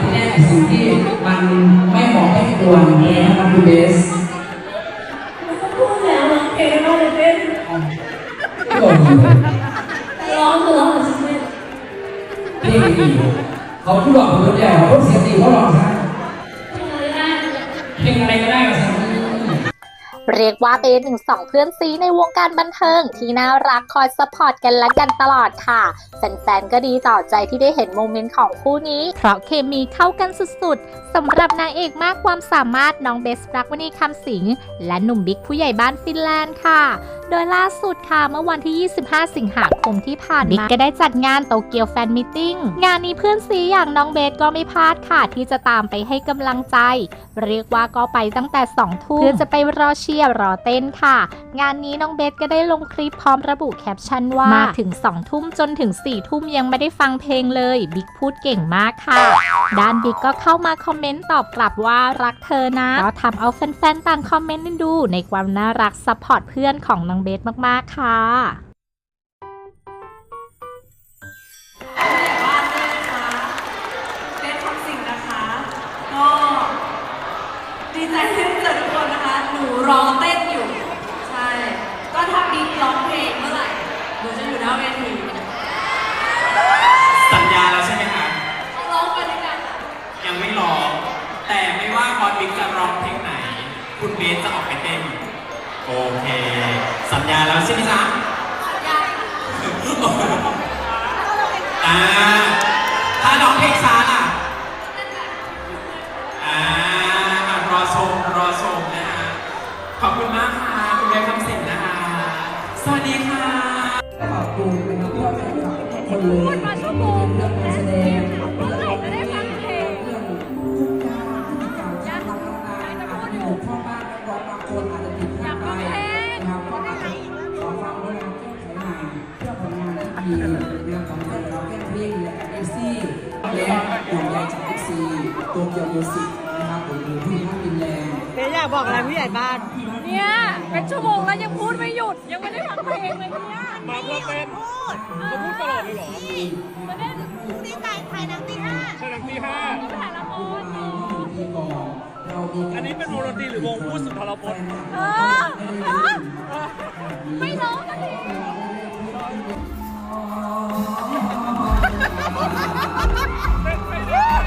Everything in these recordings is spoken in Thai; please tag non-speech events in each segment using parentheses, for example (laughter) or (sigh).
ทีแรกสิ่งที่มันไม่เหมาะไม่ควรเลยนะครับคุณเบสพูดแล้วร้องเพลงร้องเลยเต้นที่บอกอยู่ร้องคือร้องแต่ฉันไม่เพลงดีเขาพูดหลอกคนแก่เขาเสียงดีเขาหลอกใช่ทำอะไรได้เพลงอะไรก็ได้กับฉัน เรียกว่าเป็นหนึ่งสองเพื่อนซีในวงการบันเทิง ที่น่ารักคอยสปอร์ตกันและกันตลอดค่ะแฟนๆก็ดีต่อใจที่ได้เห็นโมเมนต์ของคู่นี้ เพราะเคมีเข้ากันสุดๆสำหรับนางเอกมากความสามารถน้องเบสรักวณีคำสิงและหนุ่มบิ๊กผู้ใหญ่บ้านฟินแลนด์ค่ะ โดยล่าสุดค่ะเมื่อวันที่ 25 สิงหาคมที่ผ่านมาบิ๊กก็ได้จัดงานโตเกียวแฟนมิทติ้งงานนี้เพื่อนซีอย่างน้องเบสก็ไม่พลาดค่ะ ที่จะตามไปให้กำลังใจ เรียกว่าก็ไปตั้งแต่ 2 ทุ่มเพื่อจะไปรอเชียร์รอเต้นค่ะ งานนี้น้องเบสก็ได้ลงคลิปพร้อมระบุแคปชั่นว่ามาถึง 2 ทุ่มจนถึง 4 ทุ่มยังไม่ได้ฟังเพลงเลย บิ๊กพูดเก่งมากค่ะ ด้านบิ๊กก็เข้ามาคอมเมนต์ตอบกลับว่ารักเธอนะ ก็ทำเอาแฟนๆต่างคอมเมนต์ดูในความน่ารักซัพพอร์ตเพื่อนของน้องเบสมากๆค่ะด้วยนะคะเป็นคำสิ่งนะคะก็ดีใจที่ได้เจอทุกคนนะคะ หนูรอเต้นอยู่ ใช่ ก็ถ้าบิ๊กร้อง ไม่ว่าคอนบิ๊กจะร้องเพลงไหน คุณเบสจะออกไปเต้นโอเค สัญญาแล้วใช่ไหมจ๊ะสัญญาอ่าถ้าร้องเพลงช้า และห่วงใยจากเอฟซีโตเกียวมิวสิกนะครับผมหรือผู้ท่านดินแดงเบสอยากบอกอะไรผู้ใหญ่บ้าน เนี่ย เป็นชั่วโมงแล้วยังพูดไม่หยุด ยังไม่ได้ฟังเพลงเลยเนี่ยมาเพื่อเป็นจะพูดตลอดเลยเหรอมาเล่นนี่ถ่ายถ่ายหนังตีห้าใช่หนังที่ห้าถ่ายละครอยู่อันนี้เป็นวงดนตรีหรือวงพูดสุนทรพจน์เออเออไม่ร้องสักที (laughs) Let's go!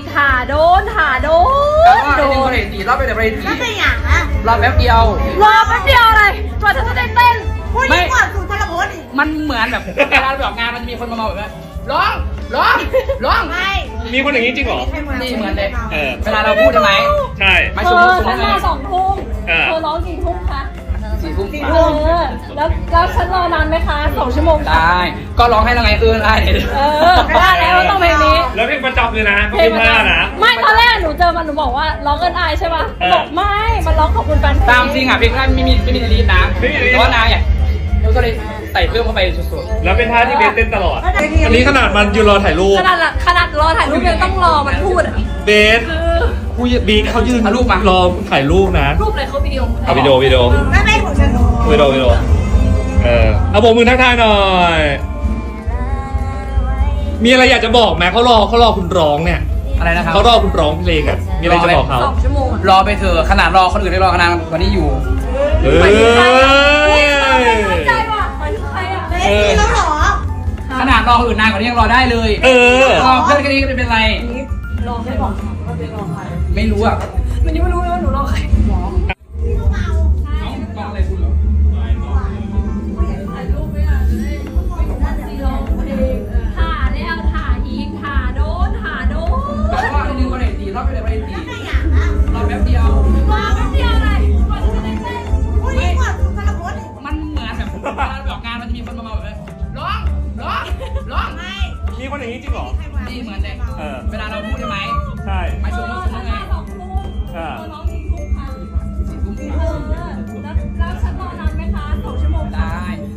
กถ่าโดนถ่าโดนโดนรอบไปแต่ไปทีแล้วเป็นอย่างอะรอบแป๊บเดียว รอแป๊บเดียวเลยกว่าจะได้เต้น พูดยิ่งกว่าสุนทรพจน์อีกมันเหมือนแบบเวลาเราไปออกงานมันจะมีคนมาบอกแบบว่าร้องร้องร้อง ไม่มีคนอย่างนี้จริงเหรอ นี่เหมือนเด็กเออ เวลาเราพูดใช่ไหมใช่ ไม่เธสมมอติสมมฉันติไงมาสองทุ่มอ่าเธอร้องกี่ทุ่ม คะสี่ทุ่มเออแล้วแล้วฉันรอนานไหมคะสองชั่วโมงได้ ก็ร้องให้แล้วไงเออได้เออได้แล้วต้องเพลงนี้แล้วเพลงประจำเลยนะเขาเป็นท่านะไม่ตอนแรกหนูเจอมันหนูบอกว่าร้องเอินไอายใช่ป่ะเออบอกไม่มันร้องขอบคุณแฟนเพลงตามจริงอะเพลงแรกไม่มีไม่มีลีดนะไม่มีลีดเพราะว่านางเนี่ยเราก็เลยใส่เพิ่มเข้าไปสุดแล้วเป็นท่าที่เบสเต้นตลอด อันนี้ขนาดมันยืนรอถ่ายรูปขนาดละขนาดรอถ่ายรูปยังต้องรอมันพูดอะเบส ผู้บีเขายืนเอารูปมาร อถ่ายรูปนะ รูปเลยเขาวิดีโอเอาวิดีโอวิดีโอไม่ไม่ของฉันวิดีโอวิดีโอเออเอาโบกมือทักทายหน่อย มีอะไรอยากจะบอกไหมเขารอเขารอคุณร้องเนี่ยๆอะไรนะครับ เขารอคุณร้องเพลงอะมีอะไรจะบอกเขาสองชั่วโมงอะรอไปเถอะขนาดรอคนอื่นได้รอนานกว่านี้อยู่เอ้ยเข้าใจว่ะหมายถึงใครอะเอ๊ะนี่แล้วเหรอขนาดรอคนอื่นนานกว่านี้ยังรอได้เลยเออ รอเพื่อนแค่นี้ก็ไม่เป็นไรรอไม่ บอกว่าเป็นรอใครไม่รู้อะมันยังไม่รู้เลยว่าหนูรอใครเอ้าต้องอะไรคุณเหรอถ่ายรูปไม่ะไม่รู้ว่าซีร้องเพลงถ่าแล้วถ่าอีกถ่าโดนถ่าโดนแต่ว่าอันนึงวันไหนตีรอบไปไหนวันไหนตีรอบแป๊บเดียวมาแป๊บเดียวเลยกว่าจะได้เต้นอุ้ยนี่ก่อนสุนทรพจน์มันเหมือนแบบ มีคนอย่างนี้จริงเหรอ นี่เหมือนเด็กเออ เวลาเราพูดใช่ไหมใช่ ไม่สมมติสมมฉันติไงมาสองทุ่มเธอร้องกี่ทุ่มคะสี่ทุ่มเออแล้วแล้วฉันรอนานไหมคะสองชั่วโมงได้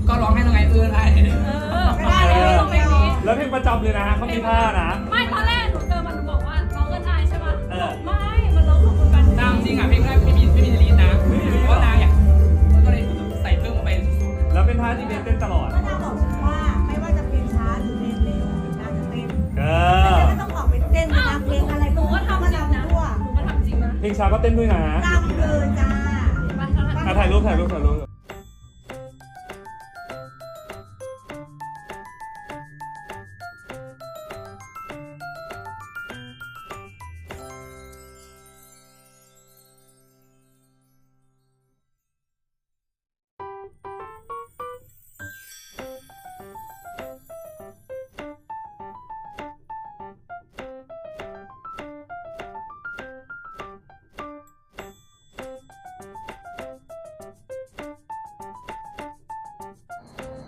ก็ร้องให้แล้วไงเออได้เออได้เลยต้องเพลงนี้ แล้วเพลงประจำเลยนะฮะเขามีท่านะ เพลงช้าก็เต้นด้วยนะตามเดินจ้า อะถ่ายรูปถ่ายรูปถ่ายรูป